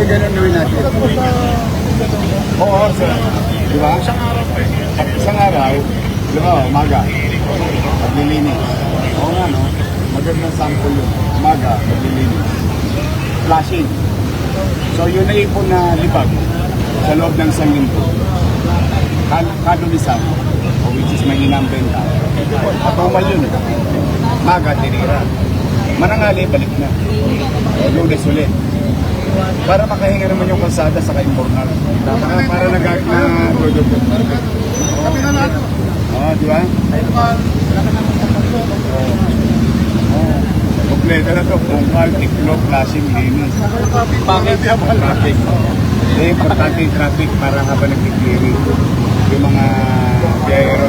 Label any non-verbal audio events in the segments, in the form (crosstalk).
Hindi ganun gawin natin. Oo, sir. Di ba? Isang araw pa Isang araw, di ba, umaga, paglilinis. Oo nga, no? Magandang sample yun. Umaga, paglilinis. Flashing. So, yun na ipon na libag sa loob ng isang linggo. Kad- Kadulisan, which is mahina ang benta. Patumal yun. Maga, tinira. Manangali, balik na. Lunes ulit. Para makahinga naman yung kalsada sa ka-informal. Para, para nag na Kami na natin. Oo, di ba? Kompleto na to. Bungkal, iklog, flashing, linis. Bakit traffic? Hindi, importante yung traffic para habang nag-clearing. Yung mga biyahero.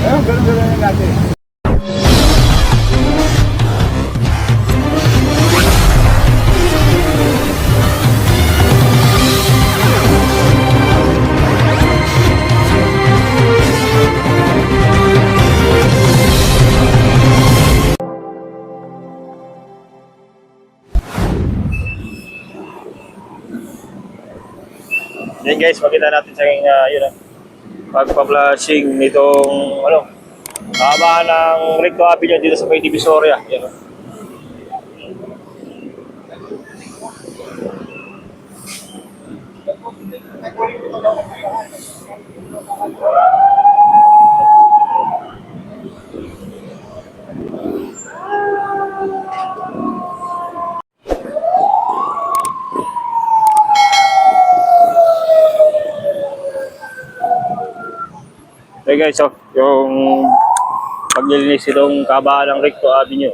Ayun, ganun-ganun lang natin. Guys, makita natin sa aking uh, yun ah, pagpa-flashing nitong ano, haba ng Recto Avenue dito sa may Divisoria. Yan ah. Okay guys, so yung paglilinis itong kabaan ng Recto Avenue.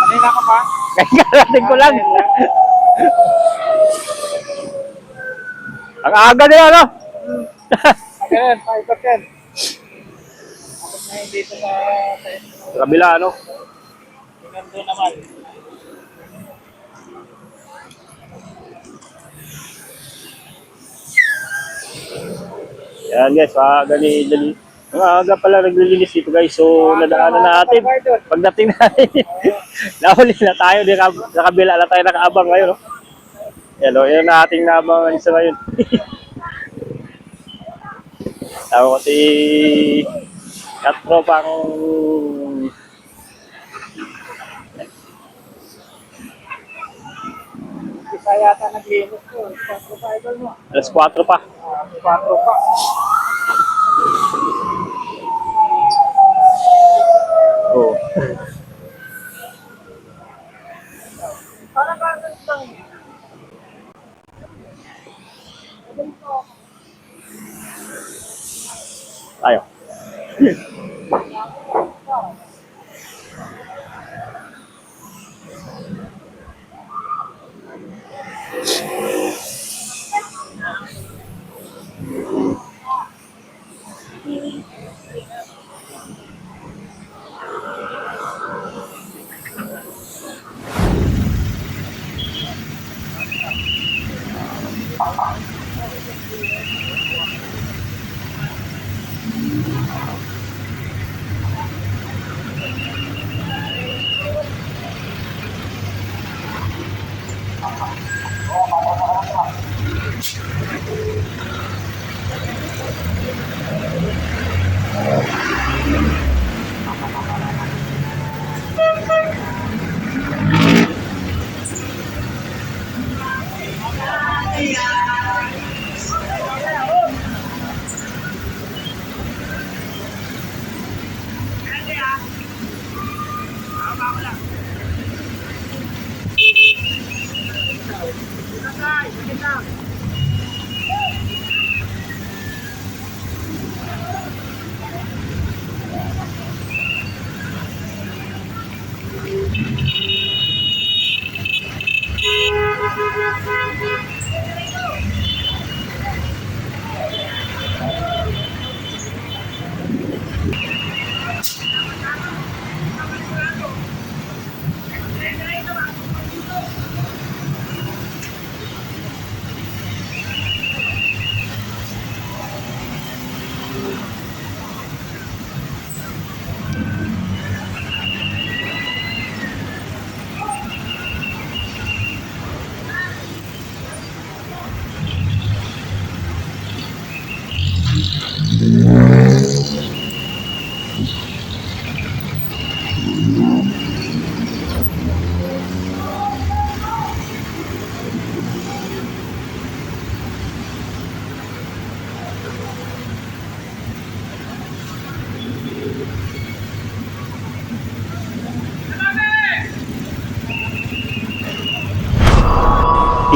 Kanina ka pa? Karating ko lang. Ang aga na yan, ano? Again, 5%. Tapos na yun dito sa Sa kabila, ano? Nando naman. Yan guys, aga ni Dali. Ang aga pala naglilinis dito guys. So, nadaanan natin. Pagdating (laughs) natin, nahuli na tayo. Di ka, sa kabila na tayo nakaabang ngayon. No? Yan o, yan ang ating naabangan isa ngayon. (laughs) Tawag ko si Katro pang Isa yata naglinis ko. Sa idol mo. alas 4 pa. Ah, 4 pa. Oo. Tayo. 知道。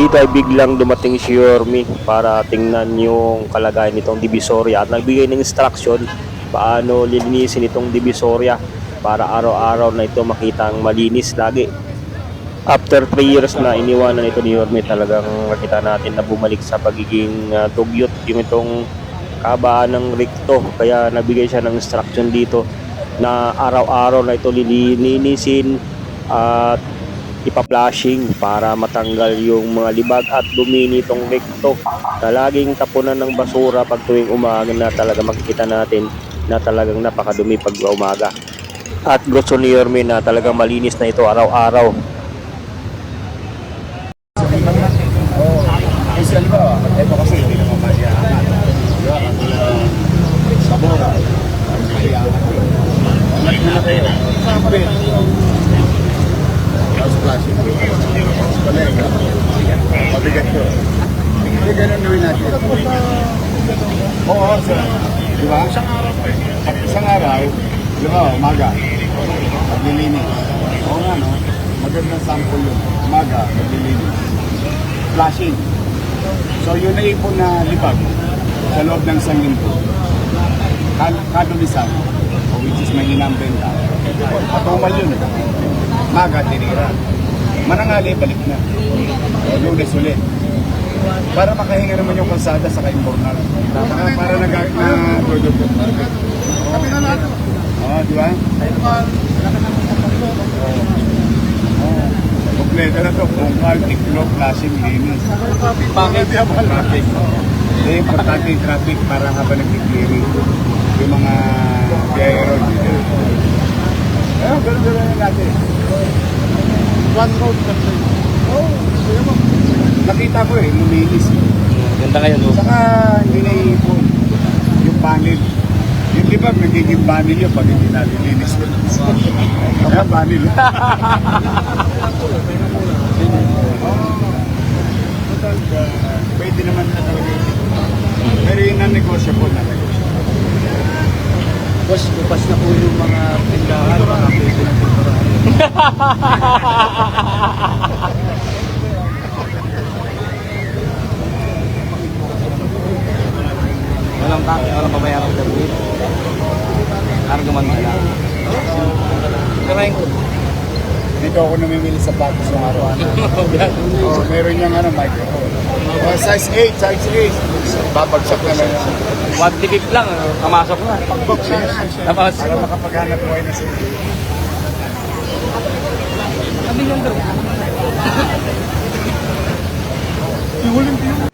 Dito ay biglang dumating si Yormi para tingnan yung kalagayan nitong Divisoria at nagbigay ng instruction paano lilinisin itong Divisoria para araw-araw na ito makitang malinis lagi. After 3 years na iniwanan ito ni Yormi talagang makita natin na bumalik sa pagiging uh, dugyot yung itong kabaan ng recto kaya nabigay siya ng instruction dito na araw-araw na ito lilinisin at ipa-flashing para matanggal yung mga libag at dumi nitong recto na laging tapunan ng basura pag tuwing umaga na talaga makikita natin na talagang napakadumi pag umaga. At gusto ni Yorme na talagang malinis na ito araw-araw. Oo. Kasi alam ba, ito kasi Flashing. Tapos palega. Pabigat ko. Hindi ganun gawin natin. Oo, sir. Di ba? Pag isang araw, di ba, umaga, paglilinis. Oo nga, no? Magandang sample yun. Umaga, paglilinis. Flashing. So, yun na ipon na libag sa loob ng isang linggo. O which is mahina ang benta. Patumal yun. eh. Maga, tinira. Manangali, balik na. Lunes ulit. Para makahinga naman yung kalsada sa kaimbornal. Para, para nag na product. Kami na natin. Oo, di ba? Kompleto na to. Kung kaltik, low, flashing, linis. Bakit? Traffic. Hindi, importante yung traffic para habang nag-clearing yung mga biyayero dito. Ayun, ganun-ganun na natin. One road kasi. Oo, oh, Nakita ko eh, luminis. Ganda kayo no? Saka hindi naiipon yung panel. Yung di ba, nagiging panel yun pag hindi natin linis. (laughs) Kaya panel. (laughs) Total, uh, pwede naman na talaga yun. Pero yun ang negosyable na negosyable. Boss, bukas na po yung mga tindahan, mga pwede na tindahan. Walang kaki, walang babayaran ng damit. Karga man na lang. Karain ko. Dito ako namimili sa batos ng araw-araw. (laughs) oh, meron niyang ano, microphone. Oh, size 8, size 8. Babagsak na lang. One ticket lang, kamasok na. Tapos, Para makapaghanap buhay na sila. Ano yung daw? Ihulim din.